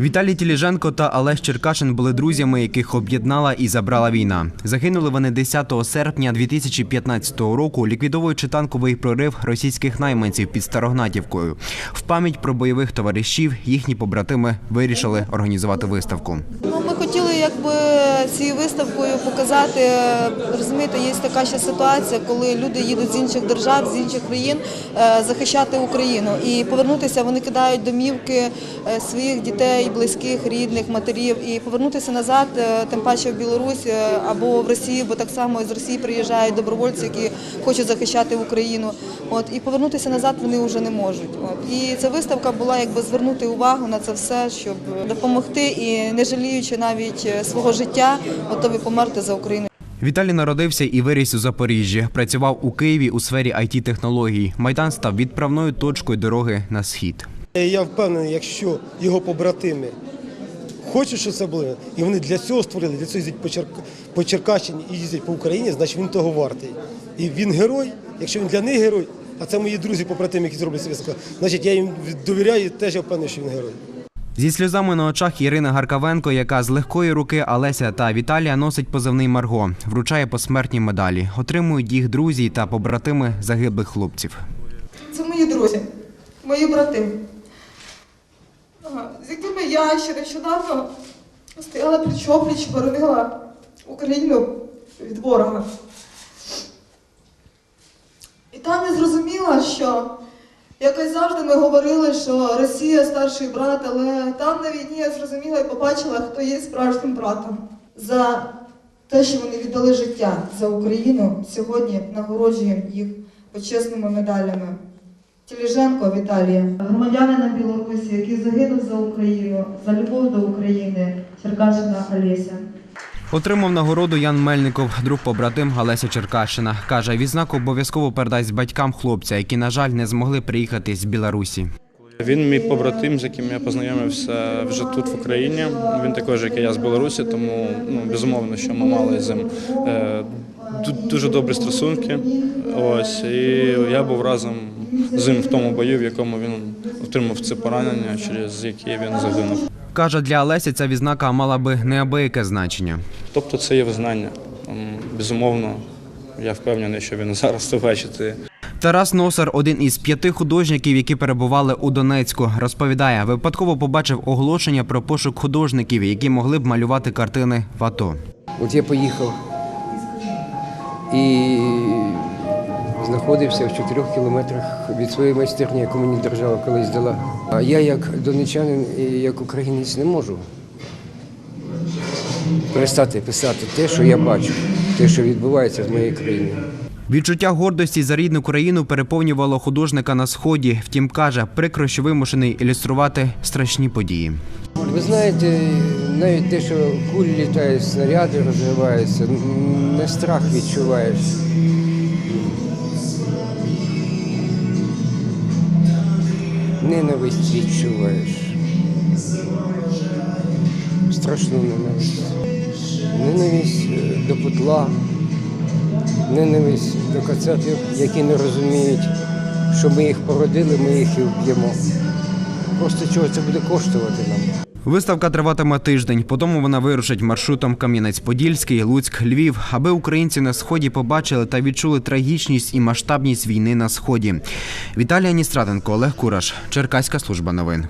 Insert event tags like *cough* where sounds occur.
Віталій Тіліженко та Олег Черкашин були друзями, яких об'єднала і забрала війна. Загинули вони 10 серпня 2015 року, ліквідовуючи танковий прорив російських найманців під Старогнатівкою. В пам'ять про бойових товаришів їхні побратими вирішили організувати виставку. Ну, ми хотіли якби цією виставкою показати, розумієте, є така ще ситуація, коли люди їдуть з інших держав, з інших країн е, захищати Україну. І повернутися вони кидають домівки е, своїх дітей, близьких, рідних, матерів. І повернутися назад, е, тим паче в Білорусь е, або в Росію, бо так само з Росії приїжджають добровольці, які хочуть захищати Україну. От і повернутися назад вони вже не можуть. От і ця виставка була якби звернути увагу на це все, щоб допомогти і не жаліючи навіть е, свого життя, готові померти за Україну. Віталій народився і виріс у Запоріжжі. Працював у Києві у сфері it технологій Майдан став відправною точкою дороги на схід. Я впевнений, якщо його побратими хочуть, щоб це було, і вони для цього створили, для цього їздять по, Черк... по Черкащині і їздять по Україні, значить він того вартий. І він герой, якщо він для них герой, а це мої друзі побратими, які зроблять святка, значить я їм довіряю і теж я впевнений, що він герой. Зі сльозами на очах Ірина Гаркавенко, яка з легкої руки Олеся та Віталія носить позивний Марго, вручає посмертні медалі. Отримують їх друзі та побратими загиблих хлопців. Це мої друзі, мої брати, з якими я ще нещодавно стояла пліч опліч, боронила Україну від ворога. І там я зрозуміла, що якось завжди ми говорили, що Росія старший брат, але там на війні я зрозуміла і побачила, хто є справжнім братом. За те, що вони віддали життя за Україну, сьогодні нагороджуємо їх почесними медалями. Тіліженко Віталія, громадянина Білорусі, який загинув за Україну, за любов до України, Черкашина Олеся. Отримав нагороду Ян Мельников, друг побратим Олеся Черкашина. Каже, відзнаку обов'язково передасть батькам хлопця, які, на жаль, не змогли приїхати з Білорусі. Він мій побратим, з яким я познайомився вже тут в Україні. Він також, як і я з Білорусі, тому ну, безумовно, що ми мали з ним е, дуже добрі стосунки. Ось і я був разом з ним в тому бою, в якому він отримав це поранення, через яке він загинув. Каже, для Олесі ця відзнака мала би неабияке значення. Тобто це є визнання. Безумовно, я впевнений, що він *laughs* зараз це бачить. Тарас Носар, один із п'яти художників, які перебували у Донецьку, розповідає, випадково побачив оголошення про пошук художників, які могли б малювати картини в АТО. От я поїхав і знаходився в чотирьох кілометрах від своєї майстерні, яку мені держава колись дала. А я, як донечанин і як українець, не можу перестати писати те, що я бачу, те, що відбувається в моїй країні. Відчуття гордості за рідну країну переповнювало художника на сході. Втім, каже, прикро, що вимушений ілюструвати страшні події. Ви знаєте, навіть те, що кулі літають, снаряди розриваються, не страх відчуваєш. Ненависть відчуваєш. Страшну ненависть. Ненависть е, до путла, ненависть до кацапів, які не розуміють, що ми їх породили, ми їх і вб'ємо. Просто чого це буде коштувати нам. Виставка триватиме тиждень. Потім вона вирушить маршрутом Кам'янець-Подільський, Луцьк, Львів, аби українці на сході побачили та відчули трагічність і масштабність війни на сході. Віталія Ністратенко, Олег Кураш, Черкаська служба новин.